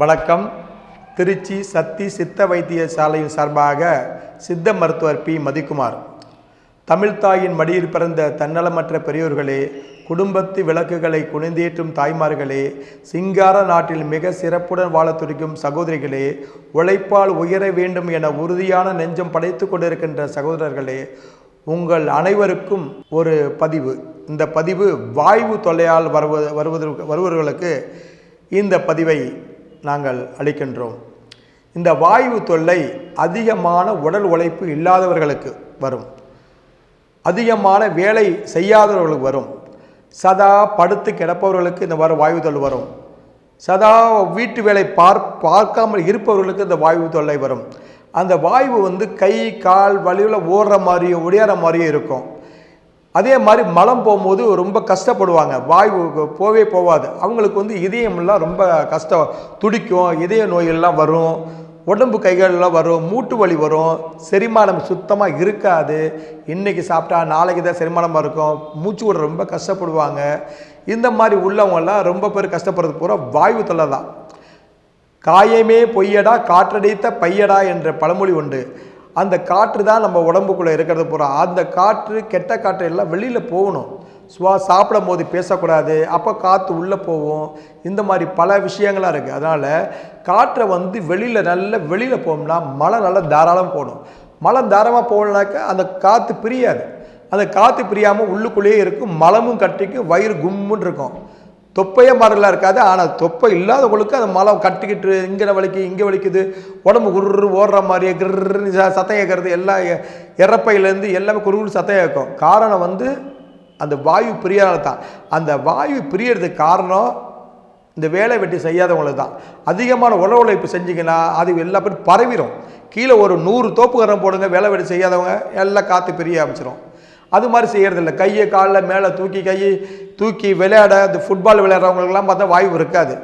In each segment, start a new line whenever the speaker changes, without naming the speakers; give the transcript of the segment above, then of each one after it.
வணக்கம். திருச்சி சக்தி சித்த வைத்தியசாலையின் சார்பாக சித்த மருத்துவர் பி. மதிக்குமார். தமிழ்தாயின் மடியில் பிறந்த தன்னலமற்ற பெரியோர்களே குடும்பத்து விளக்குகளை குனிந்தேற்றும் தாய்மார்களே சிங்கார நாட்டில் மிக சிறப்புடன் வாழத் துடிக்கும் சகோதரிகளே உழைப்பால் உயர வேண்டும் என உறுதியான நெஞ்சம் படைத்து கொண்டிருக்கின்ற சகோதரர்களே உங்கள் அனைவருக்கும் ஒரு பதிவு. இந்த பதிவு வாய்வு தொல்லையால் வருவது வருவதற்கு வருபவர்களுக்கு இந்த பதிவை நாங்கள் அளிக்கின்றோம். இந்த வாய்வு தொல்லை அதிகமான உடல் உழைப்பு இல்லாதவர்களுக்கு வரும். அதிகமான வேலை செய்யாதவர்களுக்கு வரும். சதா படுத்து கிடப்பவர்களுக்கு இந்த மாதிரி வாயு தொல்லை வரும். சதா வீட்டு வேலை பார் பார்க்காமல் இருப்பவர்களுக்கு இந்த வாயு தொல்லை வரும். அந்த வாயு வந்து கை கால் வலியில் ஓடுற மாதிரியும் ஒடியாற மாதிரியும் இருக்கும். அதே மாதிரி மலம் போகும்போது ரொம்ப கஷ்டப்படுவாங்க. வாய் போவே போகாது அவங்களுக்கு வந்து இதயம்லாம் ரொம்ப கஷ்டம். துடிக்கும் இதய நோயெல்லாம் வரும். உடம்பு கைகள்லாம் வரும். மூட்டு வலி வரும். செரிமானம் சுத்தமாக இருக்காது. இன்றைக்கி சாப்பிட்டா நாளைக்கு தான் செரிமானமாக இருக்கும். மூச்சு விட ரொம்ப கஷ்டப்படுவாங்க. இந்த மாதிரி உள்ளவங்கெல்லாம் ரொம்ப பேர் கஷ்டப்படுறது பூரா வாயு தொல்லை தான் காயமே பொய்யடா காற்றடைத்த பையடா என்ற பழமொழி உண்டு. அந்த காற்று தான் நம்ம உடம்புக்குள்ளே இருக்கிறது பூரா. அந்த காற்று கெட்ட காற்று எல்லாம் வெளியில் போகணும். சுவா சாப்பிடும் போது பேசக்கூடாது. அப்போ காற்று உள்ளே போகும். இந்த மாதிரி பல விஷயங்களாக இருக்குது அதனால் காற்றை வந்து வெளியில் நல்ல வெளியில் போகணும்னா மழை நல்லா தாராளம் போகணும் மழை தாராளமாக போகலனாக்கா அந்த காற்று பிரியாது. அந்த காற்று பிரியாமல் உள்ளுக்குள்ளேயே இருக்கும். மலமும் கட்டிக்கும். வயிறு கும்முன்னு இருக்கும். தொப்பையே மாடலாக இருக்காது. ஆனால் தொப்பை இல்லாதவங்களுக்கு அந்த மலை கட்டிக்கிட்டு இங்கே வலிக்கு இங்கே வலிக்குது உடம்பு குர்ரு ஓடுற மாதிரியே கிருன்னு ச- சத்தம் கேட்கறது எல்லாம் இறப்பையிலேருந்து எல்லாமே குறுகுறு சத்தம் கேட்கும் காரணம் வந்து அந்த வாயு பிரியாத தான். அந்த வாயு பிரியறதுக்கு காரணம் இந்த வேலை வெட்டி செய்யாதவங்களுக்கு தான். அதிகமான உழ உழைப்பு செஞ்சிங்கன்னா அது எல்லா பேரும் பரவிடும் கீழே ஒரு நூறு தோப்புக்கரம் போடுங்க வேலை வெட்டி செய்யாதவங்க எல்லாம் காற்று பிரிய ஆரம்பிச்சிடும் அது மாதிரி செய்கிறதில்ல கையை காலில் மேலே தூக்கி கையை தூக்கி விளையாட இந்த ஃபுட்பால் விளையாடுறவங்களுக்குலாம் பார்த்தா வாய்வு இருக்காது.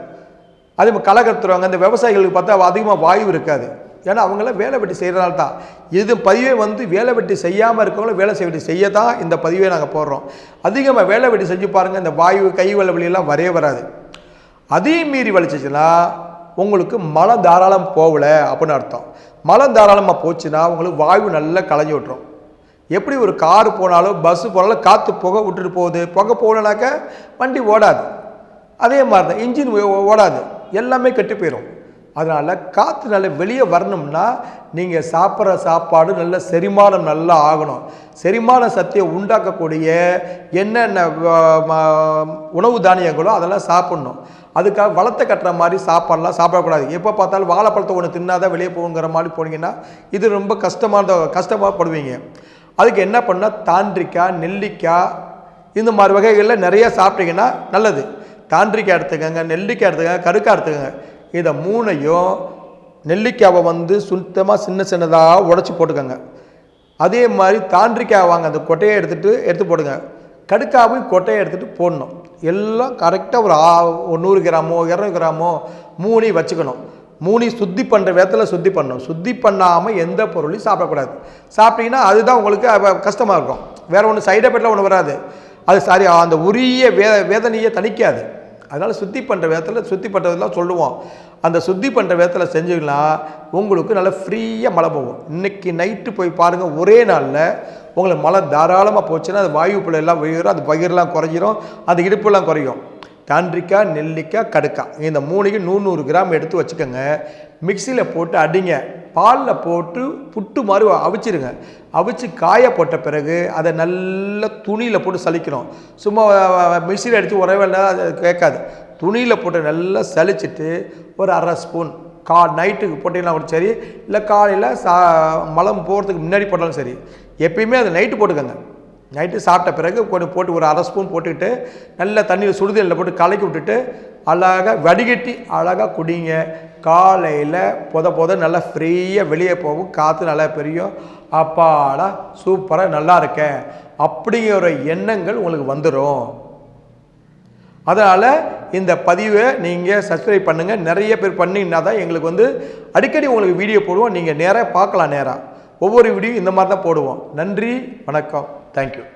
அதே மாதிரி களை இந்த விவசாயிகளுக்கு பார்த்தா அதிகமாக வாய்வு இருக்காது. ஏன்னா அவங்களாம் வேலை வெட்டி செய்கிறனால தான் இது பதிவே வந்து வேலை வெட்டி செய்யாமல் இருக்கவங்களும் வேலை செய்ய வெட்டி செய்ய தான் இந்த பதிவே நாங்கள் போடுறோம். அதிகமாக வேலை வெட்டி செஞ்சு பாருங்கள் இந்த வாயு கை வலை வலியெல்லாம் வரவே வராது. அதையும் மீறி வலிச்சிச்சுன்னா உங்களுக்கு மலம் தாராளம் போகல அப்படின்னு அர்த்தம். மலம் தாராளமாக போச்சுன்னா உங்களுக்கு வாயு நல்லா களைஞ்சி விட்டுரும். எப்படி ஒரு கார் போனாலும் பஸ்ஸு போனாலும் காற்று புகை விட்டுட்டு போகுது. புகை போகலனாக்க வண்டி ஓடாது. அதே மாதிரி தான் இன்ஜின் ஓடாது. எல்லாமே கெட்டு போயிடும் அதனால் காற்று நல்லா வெளியே வரணும்னா நீங்கள் சாப்பிட்ற சாப்பாடு நல்ல செரிமானம் நல்லா ஆகணும். செரிமான சக்தியை உண்டாக்கக்கூடிய என்னென்ன ம- உணவு தானியங்களோ அதெல்லாம் சாப்பிட்ணும். அதுக்காக வளத்தை கட்டுற மாதிரி சாப்பாடெல்லாம் சாப்பிடக்கூடாது. எப்போ பார்த்தாலும் வாழைப்பழத்தை ஒன்று தின்னாதான் வெளியே போகுங்கிற மாதிரி போனீங்கன்னா இது ரொம்ப கஷ்டமான கஷ்டமாகப்படுவீங்க அதுக்கு என்ன பண்ணால் தாண்டிக்காய் நெல்லிக்காய் இந்த மாதிரி வகைகளில் நிறைய சாப்பிட்டீங்கன்னா நல்லது. தாண்டிக்காய் எடுத்துக்கோங்க நெல்லிக்காய் எடுத்துக்கோங்க கருக்காய் எடுத்துக்கோங்க. இதை மூணையும் நெல்லிக்காவை வந்து சுத்தமாக சின்ன சின்னதாக உடச்சி போட்டுக்கோங்க. அதே மாதிரி தாண்டிக்காய் வாங்க அந்த கொட்டையை எடுத்துகிட்டு எடுத்து போடுங்க. கடுக்காவும் கொட்டையை எடுத்துகிட்டு போடணும். எல்லாம் கரெக்டாக ஒரு ஆ ஒரு நூறு கிராமோ இரநூறு கிராமோ மூணி வச்சுக்கணும். மூணி சுத்தி பண்ணுற விதத்தில் சுத்தி பண்ணணும் சுத்தி பண்ணாமல் எந்த பொருளையும் சாப்பிடக்கூடாது. சாப்பிட்டீங்கன்னா அதுதான் உங்களுக்கு கஷ்டமாக இருக்கும். வேறு ஒன்று சைட் எஃபெக்டில் ஒன்று வராது. அது சாரி அந்த உரிய வே வேதனையை தணிக்காது. அதனால் சுத்தி பண்ணுற விதத்தில் சுத்தி பண்ணுறதுலாம் சொல்லுவோம். அந்த சுத்தி பண்ணுற விதத்தில் செஞ்சீங்கன்னா உங்களுக்கு நல்லா ஃப்ரீயாக மழை போகும். இன்றைக்கி நைட்டு போய் பாருங்கள் ஒரே நாளில் உங்களுக்கு மழை தாராளமாக போச்சுன்னா அது வாயு புள்ள எல்லாம் உயரும் அது பயிரெலாம் குறைஞ்சிரும் அது இடுப்புலாம் குறையும். தாண்டிக்காய் நெல்லிக்காய் கடுக்காய் இந்த மூணையும் நூறு நூறு கிராம் எடுத்து வச்சுக்கோங்க. மிக்சியில் போட்டு அடிங்க. பாலில் போட்டு புட்டு மாதிரி அவிச்சிருங்க. அவிச்சு காய போட்ட பிறகு அதை நல்ல துணியில் போட்டு சலிக்கணும் சும்மா மிக்சியில் அடித்து உறவேல அது கேட்காது. துணியில் போட்டு நல்லா சலிச்சிட்டு ஒரு அரை ஸ்பூன் கா நைட்டுக்கு போட்டிங்கன்னா கூட சரி இல்லை காலையில் சா மலம் போகிறதுக்கு முன்னாடி போட்டாலும் சரி எப்பயுமே அதை நைட்டு போட்டுக்கோங்க. நைட்டு சாப்பிட்ட பிறகு கொஞ்சம் போட்டு ஒரு அரை ஸ்பூன் போட்டுக்கிட்டு நல்ல தண்ணியில் சுடுதலில் போட்டு கலக்கி விட்டுட்டு அழகாக வடிகட்டி அழகாக குடிங்க. காலையில் பொத பொத நல்லா ஃப்ரீயாக வெளியே போகும். காற்று நல்லா பெரியும். அப்பாடா சூப்பராக நல்லா இருக்கேன் அப்படிங்கிற எண்ணங்கள் உங்களுக்கு வந்துடும் அதனால் இந்த பதிவை நீங்கள் சப்ஸ்கிரைப் பண்ணுங்கள் நிறைய பேர் பண்ணிங்கன்னா தான் எங்களுக்கு வந்து அடிக்கடி உங்களுக்கு வீடியோ போடுவோம். நீங்கள் நேராக பார்க்கலாம் நேராக ஒவ்வொரு வீடியோ இந்த மாதிரி தான் போடுவோம். நன்றி வணக்கம். Thank you.